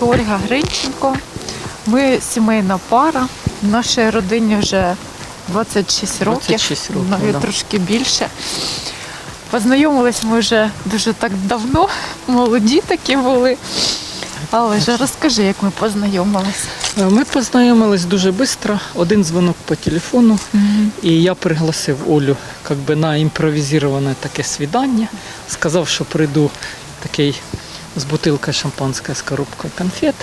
Ольга Гринченко. Ми сімейна пара. В нашій родині вже 26 років, 26 років, навіть да. трошки більше. Познайомились ми вже дуже так давно, молоді такі були. Але ж розкажи, як ми познайомилися. Е, Ми познайомились дуже швидко, один дзвонок по телефону, і я пригласив Олю би, на імпровізоване таке свідання. Сказав, що прийду такий з бутилкою шампанської з коробкою конфет.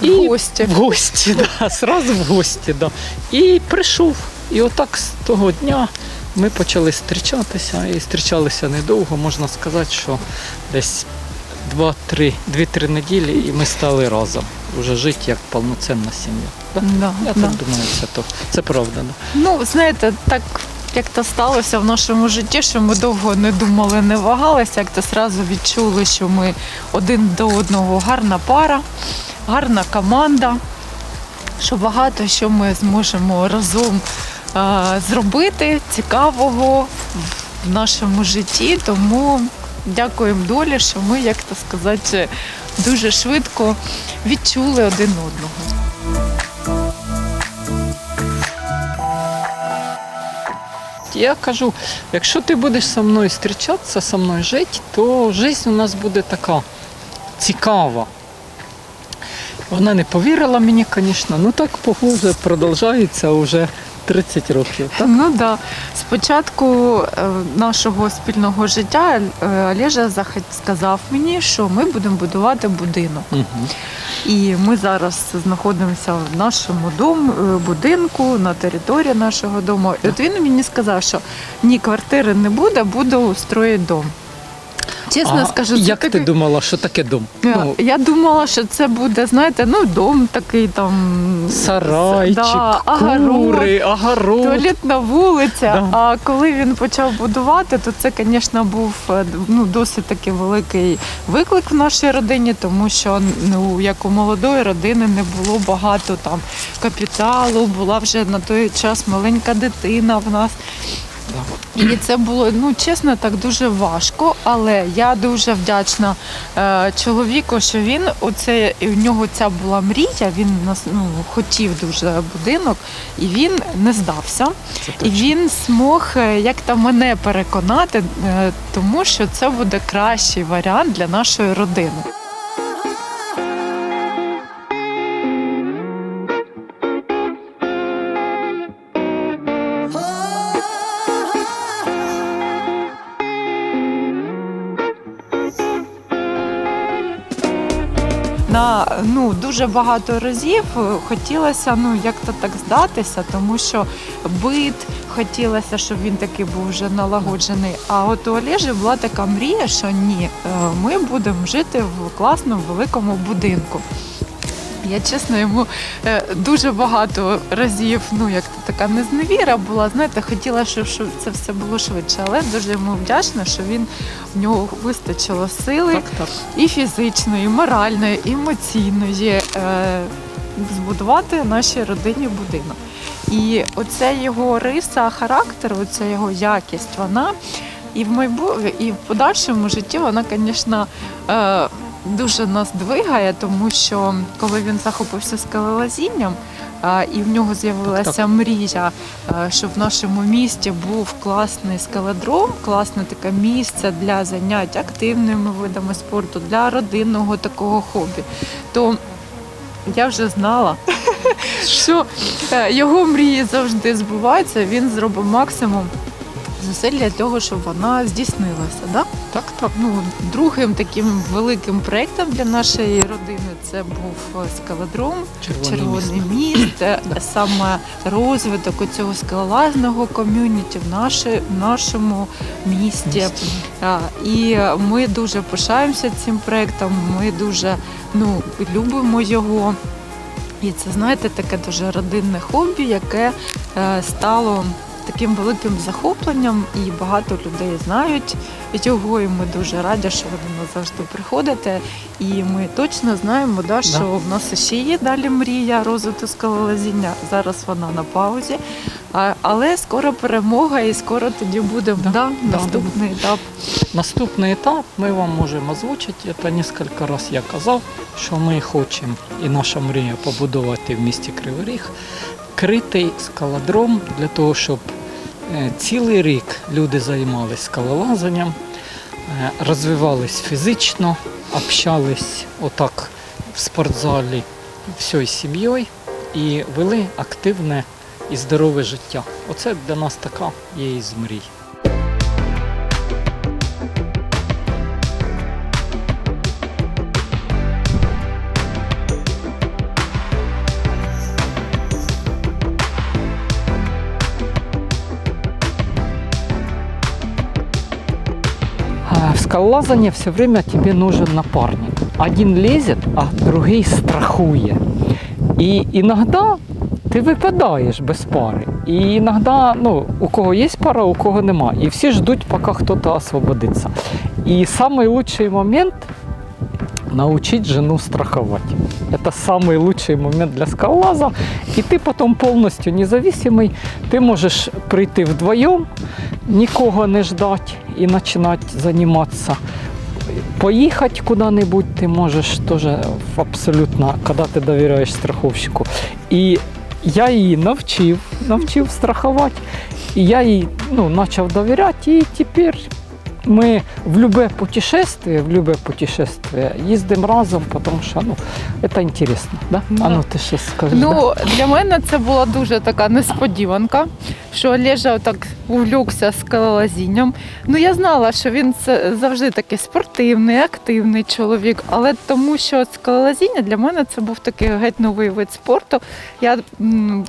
В гості. В гості, да, сразу в гості, да. І прийшов. І отак з того дня ми почали зустрічатися. І зустрічалися недовго, можна сказати, що десь 2-3 2-3 неділі і ми стали разом. Уже жити як повноцінна сім'я. Да? Да, Я да. так думаю, це то. Це правда. Да. Ну, знаєте, так як то сталося в нашому житті, що ми довго не думали, не вагалися, як то зразу відчули, що ми один до одного гарна пара, гарна команда, що багато що ми зможемо разом зробити цікавого в нашому житті. Тому дякуємо долі, що ми, як то сказати, дуже швидко відчули один одного. Я кажу, якщо ти будеш зі мною зустрічатися, зі мною жити, то життя у нас буде така цікава. Вона не повірила мені, звісно, ну так похоже продовжується вже 30 років. Так? Ну да. Спочатку е, нашого спільного життя е, Олежа сказав мені, що ми будемо будувати будинок. Угу. І ми зараз знаходимося в нашому дому, е, будинку, на території нашого дому. І от він мені сказав, що ні, квартири не буде, буду строїти дом. Чесно а скажу, як ти думала, що таке дом? Е, Ну, Я думала, що це буде, знаєте, ну дом такий там сарайчик, да, кури. Туалетна вулиця. Да. А коли він почав будувати, то це, звісно, був е, ну, досить таки великий виклик в нашій родині, тому що ну, як у молодої родини не було багато там капіталу, була вже на той час маленька дитина в нас. І це було ну чесно так дуже важко, але я дуже вдячна е, чоловіку, що він оце в нього ця була мрія. Він нас ну хотів дуже будинок, і він не здався. І він змог е, як то мене переконати, е, тому що це буде кращий варіант для нашої родини. На ну дуже багато разів хотілося ну як то так здатися, тому що бит хотілося, щоб він такий був вже налагоджений. А от у Олежі була така мрія, що ні, е, ми будемо жити в класному великому будинку. Я чесно йому е, дуже багато разів, ну як то така незневіра була. Знаєте, хотіла, щоб, щоб це все було швидше, але дуже йому вдячна, що він в нього вистачило сили Так, так. і фізичної, і моральної, і емоційної е, збудувати нашій родині будинок. І оця його риса характеру, оця його якість, вона і в майбу... і в подальшому житті вона, звісно, е, дуже нас двигає, тому що коли він захопився скелелазінням, е, і в нього з'явилася Так, так. мрія, щоб в нашому місті був класний скеледром, класне таке місце для занять активними видами спорту, для родинного такого хобі. То я вже знала, що е, його мрії завжди збуваються. Він зробив максимум зусиль для того, щоб вона здійснилася. Да? Так, так. Ну, другим таким великим проєктом для нашої родини це був скалодром, Червоний, червоний міст. міст, саме розвиток цього скалолазного ком'юніті в, наші, нашому місті. Місті. А, І ми дуже пишаємося цим проєктом, ми дуже ну, любимо його. І це, знаєте, таке дуже родинне хобі, яке е, стало таким великим захопленням, і багато людей знають його. І ми дуже раді, що ви до нас завжди приходите. І ми точно знаємо, да, що в нас ще є далі мрія розвитку скалолазіння. Зараз вона на паузі. А, але скоро перемога, і скоро тоді буде Да, да, да, наступний етап. наступний етап ми вам можемо озвучити. Це кілька разів я казав, що ми хочемо і наша мрія побудувати в місті Кривий Ріг критий скалодром для того, щоб е, цілий рік люди займалися скалолазанням, е, розвивались фізично, общались отак в спортзалі всією сім'єю і вели активне і здорове життя. Оце для нас така є із мрій. А В скалолазании все время тебе нужен напарник. Один лезет, а другий страхує. І іноді ти випадаєш без пари. І іноді, ну, у кого є пара, у кого нема. І всі ждуть, поки хтось освободиться. І найкращий момент научить жену страховать. Это самый лучший момент для скалолаза. И ты потом полностью независимый. Ты можешь прийти вдвоем, нікого не ждать і починати займатися. Поїхати куди-небудь ти можеш теж абсолютно, коли ти довіряєш страховщику. І я її навчив, навчив страхувати. І я їй ну, почав довіряти, і тепер ми в любе путешествие, в любе путешествие їздимо разом, тому що ну, це інтересно. Да? Да. А ну ти що скажеш? да? Ну, для мене це була дуже така несподіванка, що Олежа так увлекся скалолазінням. Ну, я знала, що він це завжди такий спортивний, активний чоловік, але тому що скалолазіння для мене це був такий геть новий вид спорту. Я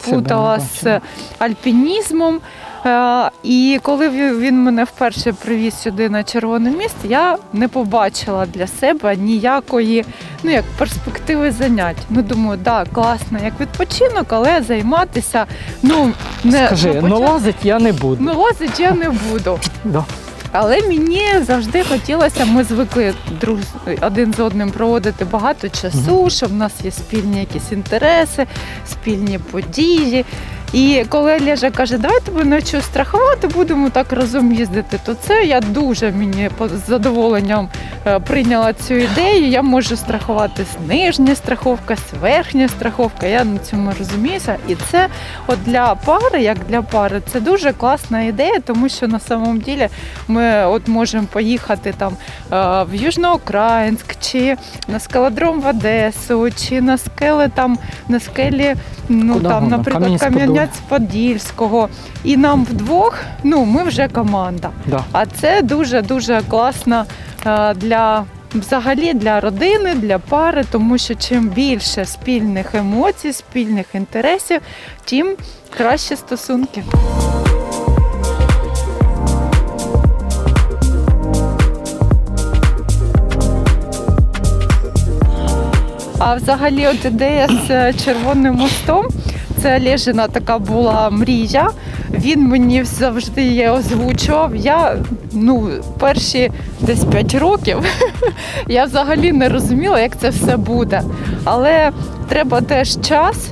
плутала з альпінізмом. Е, І коли він мене вперше привіз сюди на червоне місце, я не побачила для себе ніякої ну як перспективи занять. Ну думаю, да, класно, як відпочинок, але займатися ну не Скажи, ну початку- лазить я не буду. ну лазить я не буду. Да. Але мені завжди хотілося, ми звикли друг один з одним проводити багато часу, що в нас є спільні якісь інтереси, спільні події. І коли Олежа каже, давай тебе навчу страхувати, будемо так разом їздити, то це я дуже мені з задоволенням е, прийняла цю ідею. Я можу страхувати нижня страховка, верхня страховка. Я на цьому розуміюся. І це от для пари, як для пари, це дуже класна ідея, тому що на самом ділі ми от можемо поїхати там е, в Южноукраїнськ, чи на скалодром в Одесу, чи на скели там на скелі, ну Куда там, угодно, наприклад, Кам'янець-Подільський. Кам'янець-Подільського. І нам вдвох, ну ми вже команда. Да. А це дуже дуже класно е, для. Взагалі для родини, для пари, тому що чим більше спільних емоцій, спільних інтересів, тим краще стосунки. А взагалі, от ідея з е, червоним мостом. Це Лежина така була мрія. Він мені завжди її озвучував. Я ну, перші десь 5 років я взагалі не розуміла, як це все буде. Але треба теж час.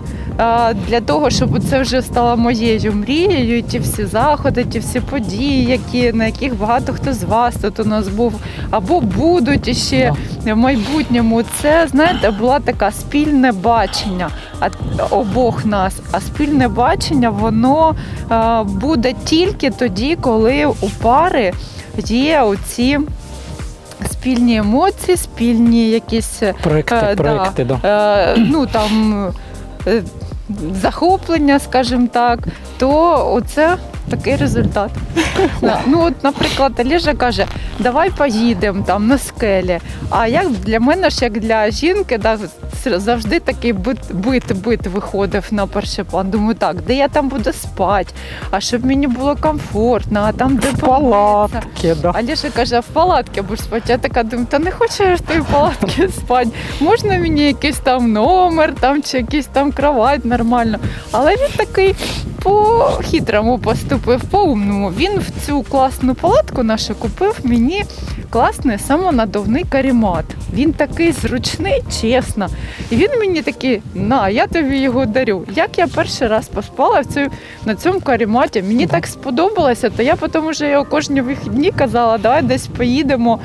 Для того, щоб це вже стало моєю мрією, і ті всі заходи, ті всі події, які, на яких багато хто з вас тут у нас був, або будуть іще в майбутньому. Це, знаєте, була така спільне бачення обох нас. А спільне бачення воно буде тільки тоді, коли у пари є оці спільні емоції, спільні якісь Проекти, Е, проекти, да. е, ну там е, захоплення, скажімо так, то оце такий результат. Ну, от, наприклад, Олежа каже, давай поїдемо там на скелі. А як для мене ж, як для жінки, да, завжди такий бит, бит, бит виходив на перший план. Думаю, так, де я там буду спати, а щоб мені було комфортно, а там де. Палатки, да. А Ліша каже, а в палатки будеш спати. Я така думаю, та не хочу я в тій палатці спати. Можна мені якийсь там номер, там чи якийсь там кровать нормально. Але він такий по-хитрому поступив, по-умному. Він в цю класну палатку нашу купив мені класний самонадувний карімат. Він такий зручний, чесно. І він мені такий, на, я тобі його дарю. Як я перший раз поспала в цю, на цьому каріматі, мені так сподобалося, то я потім вже його кожні вихідні казала, давай десь поїдемо.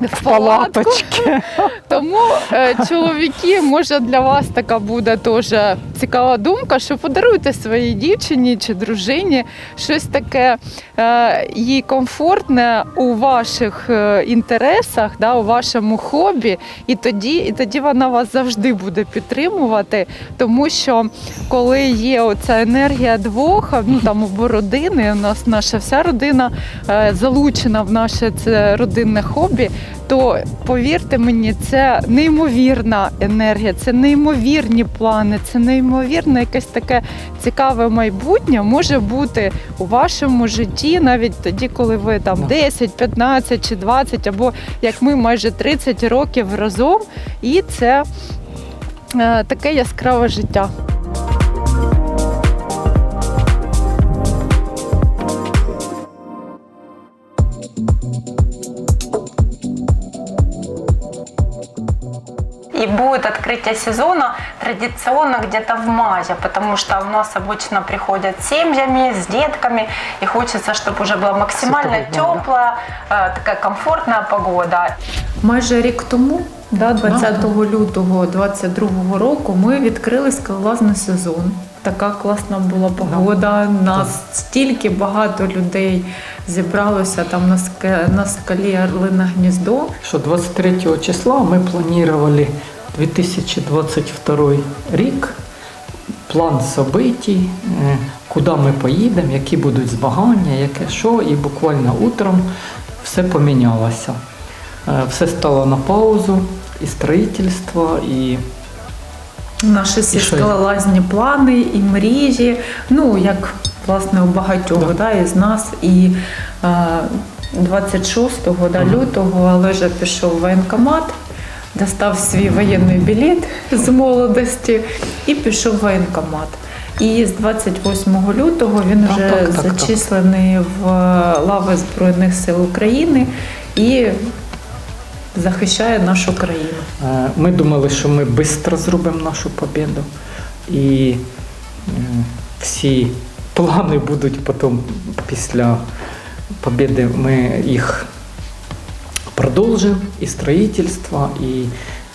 В палатку. Палаточки. Тому е, чоловіки, може для вас така буде теж цікава думка, що подаруйте своїй дівчині чи дружині щось таке е, їй комфортне у ваших е, інтересах, да, у вашому хобі, і тоді, і тоді вона вас завжди буде підтримувати, тому що коли є оця енергія двох, ну там або родини, у нас наша вся родина е, залучена в наше це родинне хобі то повірте мені, це неймовірна енергія, це неймовірні плани, це неймовірне якесь таке цікаве майбутнє може бути у вашому житті, навіть тоді, коли ви там 10, 15 чи 20, або як ми майже 30 років разом, і це е, таке яскраве життя. открытие сезона традиционно где-то в мае, потому что у нас обычно приходят с семьями, с детками, и хочется, чтобы уже была максимально С этого года. теплая, э, такая комфортная погода. Майже рік тому, да, 20 лютого 22 року, ми відкрили скалолазний сезон. Така класна була погода. Нас стільки багато людей зібралося там на ска- на скалі Орлине гніздо. Що 23 числа ми планували 2022 рік, план событий, е, куди ми поїдемо, які будуть змагання, яке що, і буквально утром все помінялося. Е, Все стало на паузу, і строїтельство, і Наші всі скалолазні плани і мрії, ну як власне у багатьох Да. да. із нас. І е, 26 да, лютого Олежа пішов в воєнкомат, достав свій воєнний білет з молодості і пішов в воєнкомат. І з 28 лютого він вже так, так, так. зачислений в лави Збройних сил України і захищає нашу країну. Е, Ми думали, що ми швидко зробимо нашу побіду. І е, всі плани будуть потім після побіди. Ми їх продовжимо, і строїтельство, і,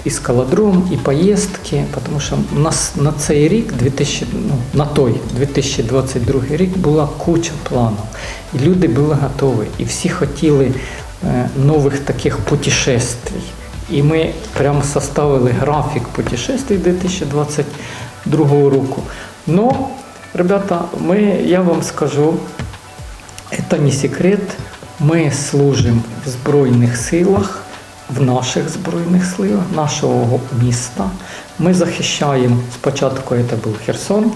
і скалодром, і поїздки, тому що у нас на цей рік, 2000, ну, на той 2022 рік, була куча планів. І люди були готові, і всі хотіли е, нових таких путешествий. І ми прямо составили графік путешествий 2022 року. Но, ребята, ми, я вам скажу, это не секрет. Ми служимо в Збройних силах, в наших Збройних силах, нашого міста. Ми захищаємо, спочатку це був Херсон,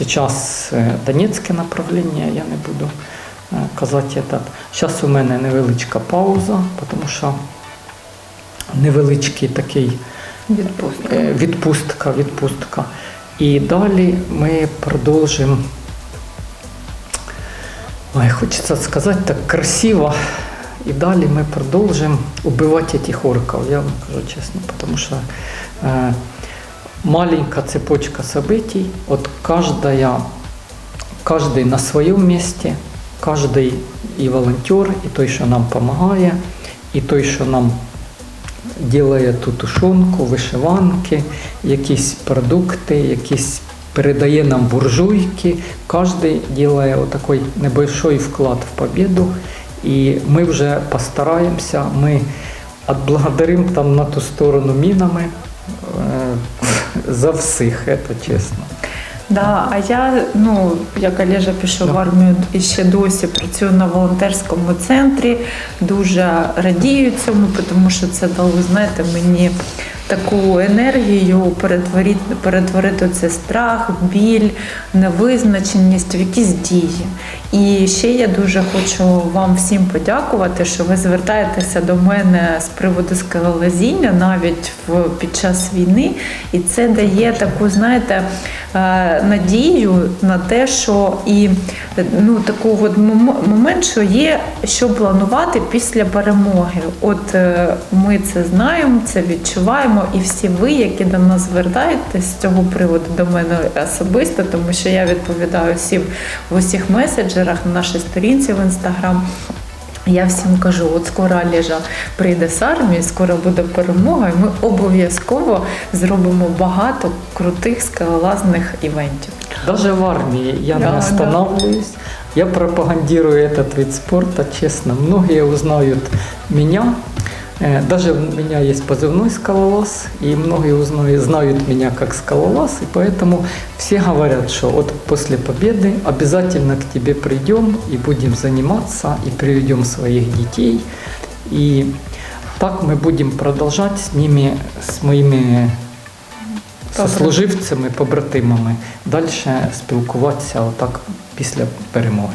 зараз е, Донецьке направлення, я не буду е, казати этот. Зараз у мене невеличка пауза, тому що невеличкий такий Відпустка. Е, відпустка, відпустка. І далі ми продовжимо. Ой, хочеться сказати так красиво. І далі ми продовжимо убивати цих орків, я вам кажу чесно, тому що е, маленька цепочка событий, от каждая, каждый на своєму місці, кожний і волонтер, і той, що нам допомагає, і той, що нам ділає ту тушонку, вишиванки, якісь продукти, якісь передає нам буржуйки. Кожен робить отакий небольшой вклад в победу. І ми вже постараємося, ми отблагодаримо там на ту сторону мінами е, за всіх, це чесно. Да, а я, ну як Олежа пішов Да. в армію і ще досі працюю на волонтерському центрі. Дуже радію цьому, тому що це дало, знаєте, мені таку енергію перетворити, перетворити цей страх, біль, невизначеність в якісь дії. І ще я дуже хочу вам всім подякувати, що ви звертаєтеся до мене з приводу скалолазіння навіть в, під час війни. І це дає таку, знаєте, е, надію на те, що і ну таку от момент, що є що планувати після перемоги. От е, ми це знаємо, це відчуваємо, і всі ви, які до нас звертаєтесь з цього приводу до мене особисто, тому що я відповідаю всім в усіх меседжерах на нашій сторінці в інстаграм. Я всім кажу, от скоро Олежа прийде з армії, скоро буде перемога, і ми обов'язково зробимо багато крутих скалолазних івентів. Даже в армии я Да, не да. Я пропагандирую этот вид спорта, честно. Многие узнают меня. Э, Даже у меня есть позывной скалолаз, и многие узнают, знают меня как скалолаз, и поэтому все говорят, что вот после победы обязательно к тебе придем и будем заниматься, и приведем своих детей. И так мы будем продолжать с ними, с моими сослуживцями, побратимами, далі спілкуватися отак після перемоги.